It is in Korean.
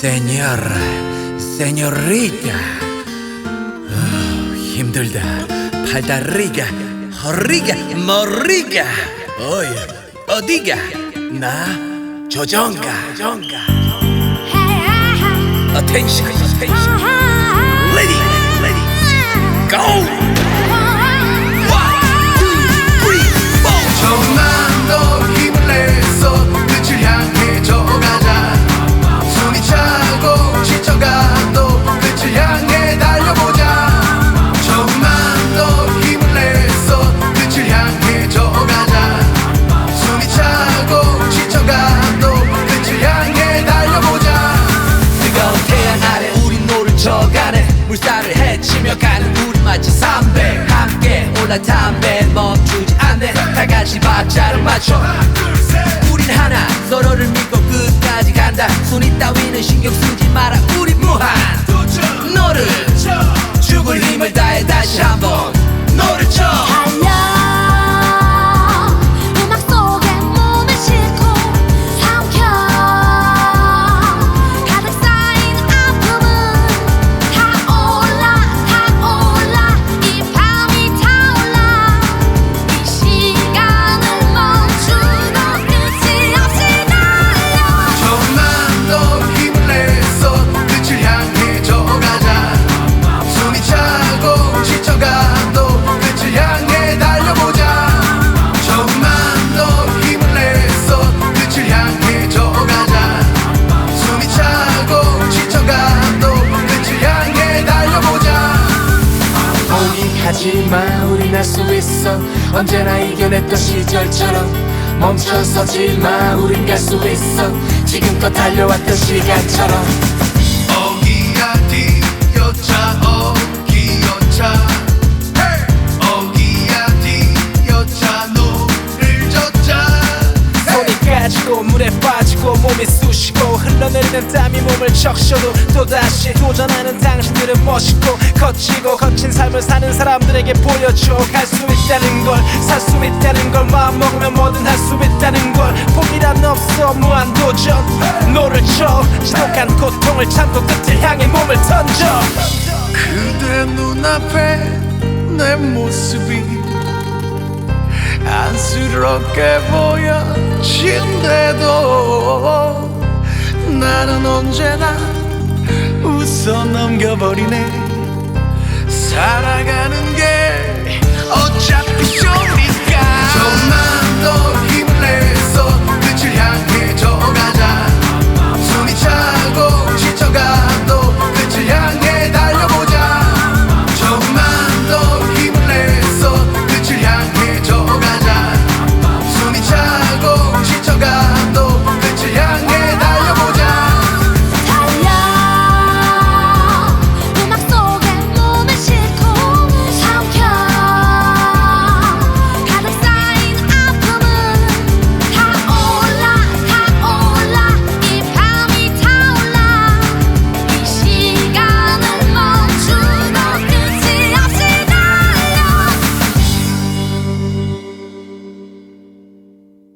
세뇨라, 세뇨리타. 어, 힘들다. 팔다리가, 허리가, 머리가. 어이, 어디가? 나 조정가, attention. Lady, 져가네 물살을 헤치며 가는 우리 마치 삼배 함께 올라탄 배 멈추지 않네. 다 같이 박자를 맞춰. 우린 하나 서로를 믿고 끝까지 간다. 손이 따위는 신경 쓰지 마라 지쳐가도 끝을 향해 달려보자. 조금만 더 힘을 내서 끝을 향해 저가자. 숨이 차고 지쳐가도 끝을 향해 달려보자. 포기하지마 우린 할 수 있어. 언제나 이겨냈던 시절처럼 멈춰서지 마. 우린 갈 수 있어. 지금껏 달려왔던 시간처럼. 어기야 물에 빠지고 몸이 쑤시고 흘러내리는 땀이 몸을 적셔도 또다시 도전하는 당신들은 멋있고 거치고 거친 삶을 사는 사람들에게 보여줘. 갈 수 있다는 걸 살 수 있다는 걸 마음먹으면 뭐든 할 수 있다는 걸. 포기란 없어 무한도전. 노를 쳐 지독한 고통을 참고 끝을 향해 몸을 던져. 그대 눈앞에 내 모습이 안쓰럽게 보여진대도 나는 언제나 웃어 넘겨버리네. 살아가는